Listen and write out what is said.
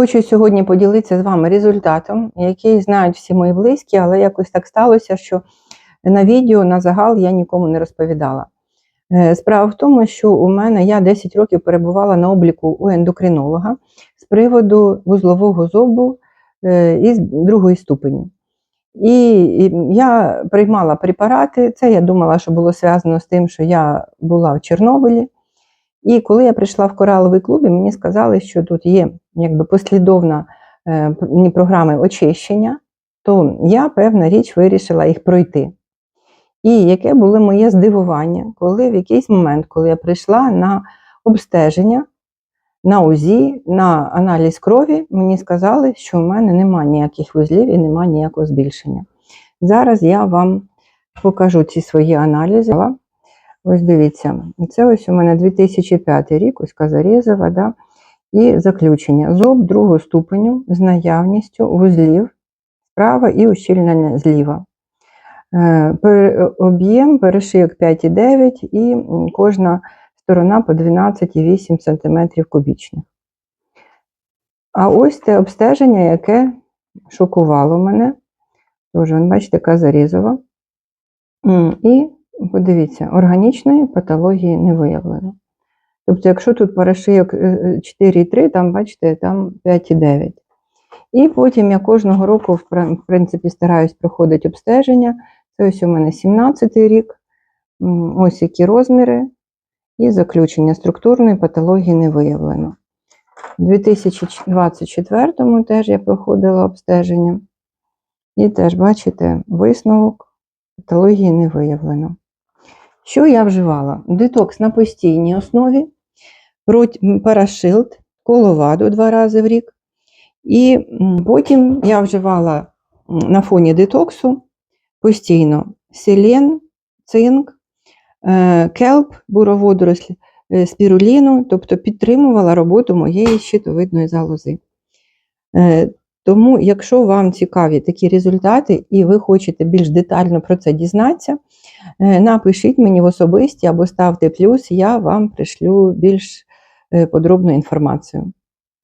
Хочу сьогодні поділитися з вами результатом, який знають всі мої близькі, але якось так сталося, що на відео на загал я нікому не розповідала. Е, Справа в тому, що у мене я 10 років перебувала на обліку у ендокринолога з приводу вузлового зобу е, із другої ступені. І я приймала препарати. Це я думала, що було зв'язано з тим, що я була в Чорнобилі. І коли я прийшла в кораловий клуб, і мені сказали, що тут є якби послідовна е, програми очищення, то я, певна річ, вирішила їх пройти. І яке було моє здивування, коли в якийсь момент, коли я прийшла на обстеження, на УЗІ, на аналіз крові, мені сказали, що в мене немає ніяких вузлів і немає ніякого збільшення. Зараз я вам покажу ці свої аналізи. Ось дивіться, це ось у мене 2005 рік, ось Казарєзова, да? І заключення. Зоб другого ступеню з наявністю вузлів справа і ущільнення зліва. Е, Об'єм перешийок 5,9 і кожна сторона по 12,8 см кубічних. А ось те обстеження, яке шокувало мене. Тож, бачите, Казарєзова. М, І подивіться, органічної патології не виявлено. Тобто, якщо тут перешийок е, 4,3, там, бачите, там 5,9. І потім я кожного року, в принципі, стараюсь проходити обстеження. Це ось у мене 17 рік, ось які розміри, і заключення структурної патології не виявлено. У 2024-му теж я проходила обстеження. І теж, бачите, висновок патології не виявлено. Що я вживала? Детокс на постійній основі, парашилд, коловаду два рази в рік. І потім я вживала на фоні детоксу постійно селен, цинк, е, келп, буроводоросль, е, спіруліну, тобто підтримувала роботу моєї щитовидної залози. Е, Тому, якщо вам цікаві такі результати і ви хочете більш детально про це дізнатися, напишіть мені в особисті або ставте плюс, я вам пришлю більш е, подробну інформацію.